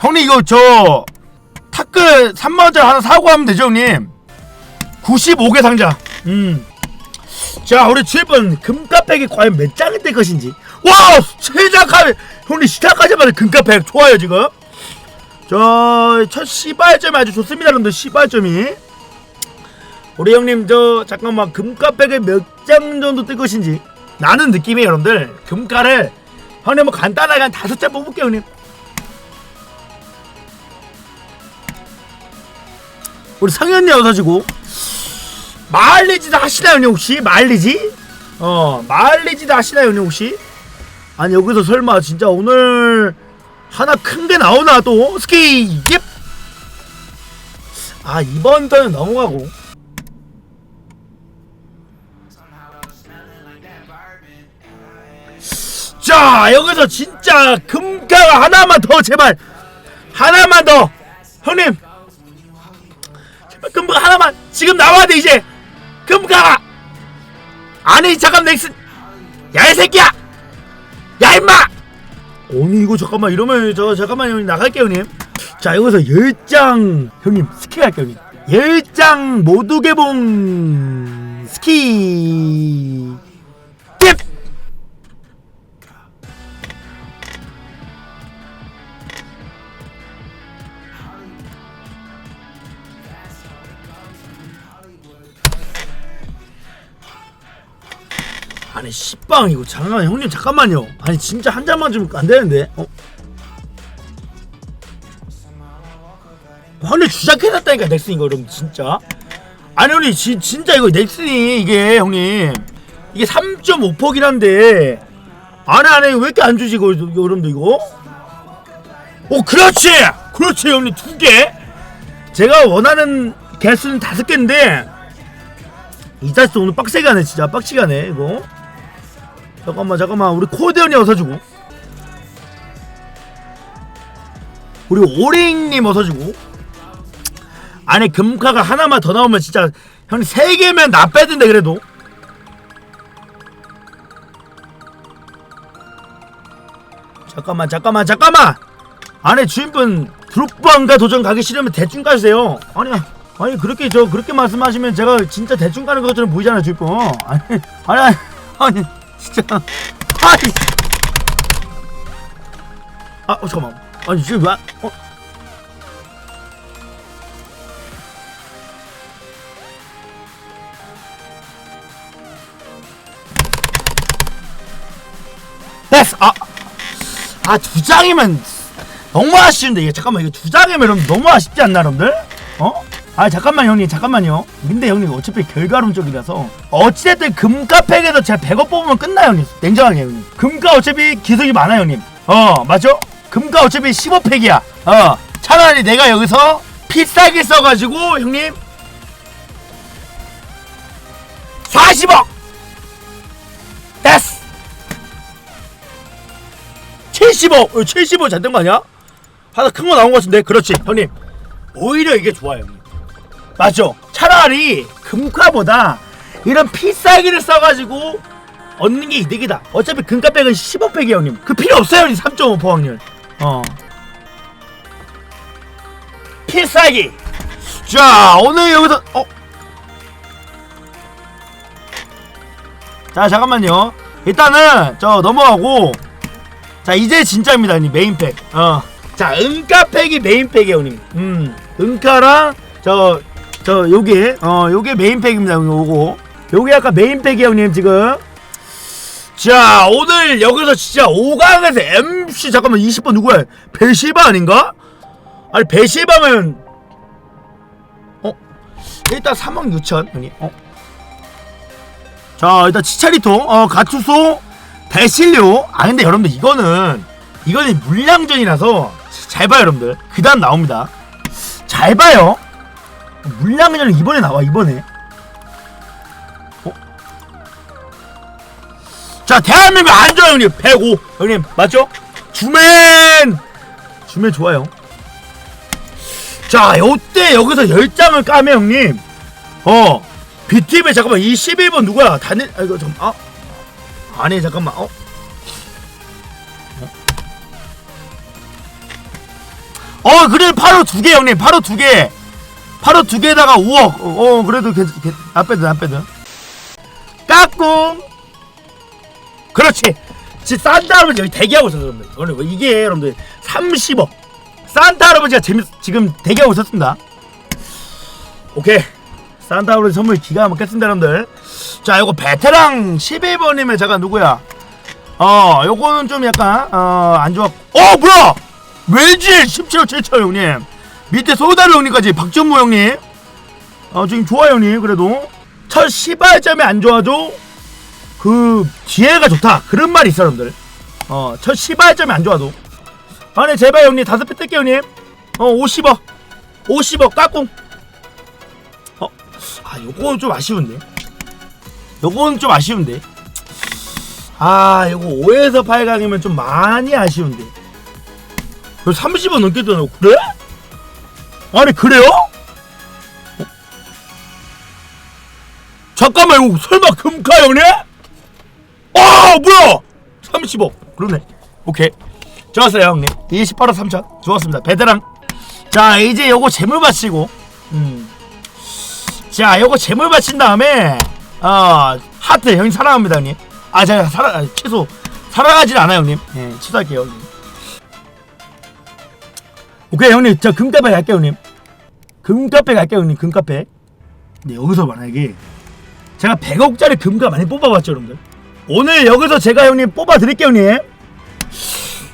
형님 이거 저 타크 3만원짜리 하나 사고 하면 되죠 형님? 95개 상자. 음자 우리 주입은 금카팩이 과연 몇 장이 될 것인지. 와 최장카페 형님 시작하자마자 금카팩 좋아요 지금. 저첫 시발점이 아주 좋습니다 여러분들 시발점이. 우리 형님 저 잠깐만 금카팩에 몇 장 정도 뜰 것인지. 나는 느낌이 여러분들. 금가를 형님 뭐 간단하게 한 다섯 장 뽑을게요 형님 우리 상현이 여사지고. 마을리지도 하시나요 혹시? 마을리지? 어 마을리지도 하시나요 혹시? 아니 여기서 설마 진짜 오늘 하나 큰 게 나오나 또? 스키 예. 아 이번 턴은 넘어가고. 자 여기서 진짜 금가가 하나만 더 제발! 하나만 더! 형님 금가 하나만 지금 나와야 돼 이제. 금가. 아니 잠깐 넥슨. 야이 새끼야. 야 임마. 아니 이거 잠깐만 이러면 저 잠깐만 형님 나갈게요 형님. 자 여기서 10장 형님 스키 할게요 형님. 10장 모두 개봉 스키 아니 씨빵 이거 잠깐 형님 잠깐만요. 아니 진짜 한 잔만 주면 안 되는데? 어? 형님 주작해놨다니까 넥슨 이거 그럼 진짜. 아니 형님 지, 진짜 이거 넥슨이 이게 형님. 이게 3.5폭이긴 한데. 안에 안에 왜 이렇게 안 주지 이거 여러분들 이거? 오 그렇지! 그렇지 형님 두개. 제가 원하는 개수는 다섯 개인데. 이 자식 오늘 빡세게 하네 진짜. 빡치게 하네 이거 잠깐만 잠깐만. 우리 코디언이 어서주고. 우리 오링님 어서주고. 안에 금카가 하나만 더 나오면 진짜 형님 세 개면 나 빼던데 그래도. 잠깐만 잠깐만 잠깐만. 안에 주인분 드롭방가 도전 가기 싫으면 대충 가세요. 아니 아니 그렇게 저 그렇게 말씀하시면 제가 진짜 대충 가는 것처럼 보이잖아요 주인분. 아니 아니, 아니 진짜. 아니 아 어, 잠깐만. 아니 지금 왜 어? 됐어. 아 아 두 장이면 너무 아쉬운데. 이게 잠깐만 이거 두 장이면 너무 아쉽지 않나 여러분들? 어? 아 잠깐만 형님 잠깐만요 근데 형님 어차피 결과론 쪽이라서 어찌됐든 금카팩에서 제가 100원 뽑으면 끝나요 형님 냉정하게 형님 금가 어차피 기술이 많아요 형님 어 맞죠? 금가 어차피 15팩이야 어 차라리 내가 여기서 비싸게 써가지고 형님 40억 됐어 75! 75 잔든 거 아니야? 하나 큰 거 나온 거 같은데? 그렇지, 형님. 오히려 이게 좋아요. 맞죠? 차라리 금가보다 이런 필살기를 써가지고 얻는 게 이득이다. 어차피 금가백은 15팩이 형님. 그 필요 없어요, 형님. 3.5% 확률. 어. 필살기. 자, 오늘 여기서, 어. 자, 잠깐만요. 일단은, 저 넘어가고, 자 이제 진짜입니다 형님 메인팩 어 자 은카팩이 메인팩이에요 형님 음 은카랑 저 저 요게 어 요게 메인팩입니다 형님 요거. 요게 아까 메인팩이에요 형님 지금. 자 오늘 여기서 진짜 5강에서 MC 잠깐만 20번 누구야? 베시바 아닌가? 아니 베시바면 어? 일단 3억 6천 형님 어? 자 일단 치차리통 어 가투소 배실료 아 근데 여러분들 이거는 이거는 물량전이라서 잘 봐요 여러분들. 그 다음 나옵니다. 잘 봐요 물량전은 이번에 나와 이번에. 어? 자 대한민국 안좋아 형님. 105 형님 맞죠? 주맨! 주맨 좋아요. 자 요때 여기서 10장을 까면 형님 어 BTV 잠깐만 이 11번 누구야? 다닐 아 이거 잠깐 아 아니 잠깐만 어? 어 그래 바로 두 개 형님. 바로 두 개 바로 두 개에다가 5억 어, 어, 그래도 괜찮 괜 나빼든 나빼든 까꿍. 그렇지. 지금 산타 할아버지 여기 대기하고 있어서 여러분들 오늘 이게 여러분들 30억. 산타 할아버지가 재밌 지금 대기하고 있었습니다. 오케이. 산타 할아버지 선물 기가 막혔습니다 여러분들. 자 요거 베테랑 11번이면 제가 누구야? 어 요거는 좀 약간 어 안 좋았 어 뭐야! 외질 17호 7초 형님 밑에 소다르 형님까지 박전무 형님. 어 지금 좋아요 형님 그래도. 첫 시발점이 안 좋아도 그 뒤에가 좋다. 그런 말이 있어 여러분들. 어첫 시발점이 안 좋아도. 아니 제발 형님 다섯 배 뜰게요 형님. 어 50억. 50억 까꿍. 어 아 요거는 좀 아쉬운데. 요거는 좀 아쉬운데. 아 요거 5에서 8강이면 좀 많이 아쉬운데. 너 30원 넘게 뜨너 그래? 아니 그래요? 어? 잠깐만 이거 설마 금카 형네? 아 뭐야? 30억. 그러네. 오케이. 좋았어요 형님. 28억 3천. 좋았습니다. 베테랑. 자 이제 요거 재물 바치고. 음. 자 요거 재물 바친 다음에 어 하트. 형님 사랑합니다 형님. 아 제가 사랑 아, 취소. 사랑하진 않아요 형님. 예 취소할게요 형님 오케이 형님. 저 금카페 갈게요 형님. 금카페 갈게요 형님. 금카페 근데 여기서 만약에 제가 100억짜리 금가 많이 뽑아봤죠 여러분들? 오늘 여기서 제가 형님 뽑아드릴게요 형님.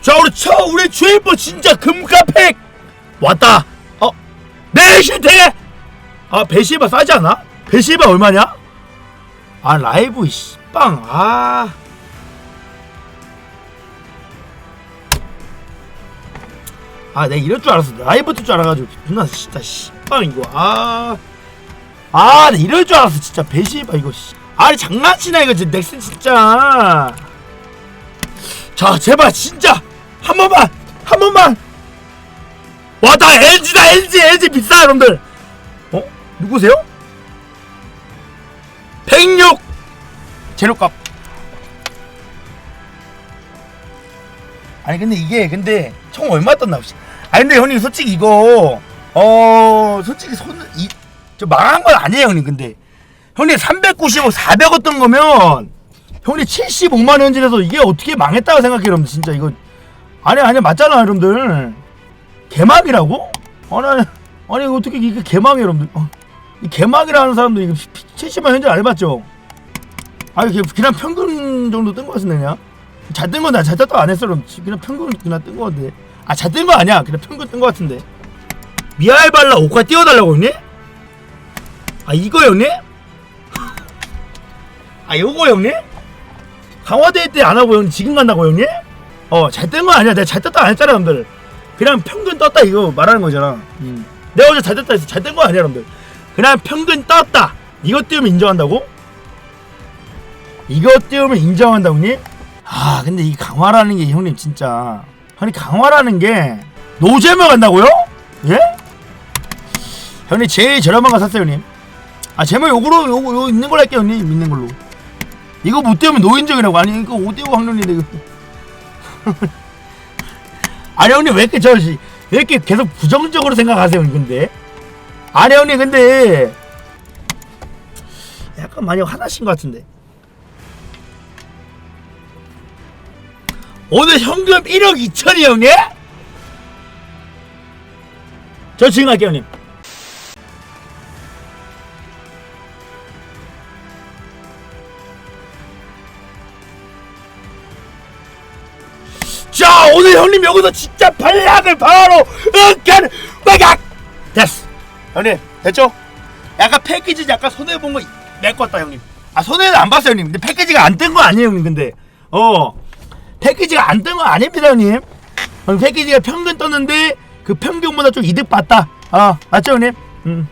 자 우리 저 우리 주인분 진짜 금카팩 왔다. 어? 네 실태 아 배시바 싸지 않아? 배시바 얼마냐? 아 라이브 씨빵. 아 아, 내가 이럴 줄 알았어. 라이브 뜰줄 알아가지고. 누나, 진짜, 씨빵, 이거. 아. 아, 나 이럴 줄 알았어. 진짜, 배시바, 이거, 씨. 아니, 장난치나, 이거, 진짜, 넥슨, 진짜. 자, 제발, 진짜. 한 번만, 한 번만. 와, 나 LG다, LG, LG 비싸, 여러분들. 어? 누구세요? 106! 재료값. 아니 근데 이게 근데 총 얼마 떴나 혹시? 아니 근데 형님 솔직히 이거 어 솔직히 손이저 망한 건 아니에요 형님. 근데 형님 395, 400원 뜬 거면 형님 75만 원진에서 이게 어떻게 망했다고 생각해요 여러분들. 진짜 이거. 아니 아니 맞잖아 여러분들. 개막이라고? 아니 아니 어떻게 이게 개막이에요 여러분들? 어, 이 개막이라는 사람도 이거 70만 현재 안 해봤죠? 아니 그냥 평균 정도 뜬 거 같은데 그냥 잘 뜬 건데 잘 떴다 안 했어 그럼 그냥 평균 그냥 뜬 건데 아 잘 뜬 거 아니야 그냥 평균 뜬 거 같은데 미알발라 옷가 띄워달라고 형님? 아 이거 형님? 아 요거 형님? 강화대회 때 안 하고 형님 지금 간다고 형님? 어잘 뜬 거 아니야 내가 잘 떴다 안 했잖아 여러분들 그냥 평균 떴다 이거 말하는 거잖아 음. 내가 어제 잘 떴다 했어 잘뜬 거 아니야 여러분들 그냥 평균 떴다 이거 띄우면 인정한다고? 이거 띄우면 인정한다고 형님? 아 근데 이 강화라는 게 형님 진짜. 아니 강화라는 게 노잼을 간다고요? 예? 형님 제일 저렴한 거 샀어요 형님. 아 제발 요거로 요거 요 있는 걸로 할게요 형님. 있는 걸로. 이거 못 띄우면 노인정이라고. 아니 이거 5대5 확률인데 이거. 아니 형님 왜 이렇게 저왜 이렇게 계속 부정적으로 생각하세요 근데? 아니 형님 근데 약간 많이 화나신 것 같은데 오늘 현금 1억 2천이 형님? 저 지금 갈게요 형님. 자 오늘 형님 여기서 진짜 발락을 바로 으간 빠각! 됐어. 형님 됐죠? 약간 패키지 약간 손해본 거 메꿨다 형님. 아 손해는 안 봤어요 형님. 근데 패키지가 안 뜬 거 아니에요 형님 근데. 어 패키지가 안뜬거 아닙니다 형님 형님 패키지가 평균 떴는데 그 평균보다 좀 이득 봤다 아 맞죠 형님? 음.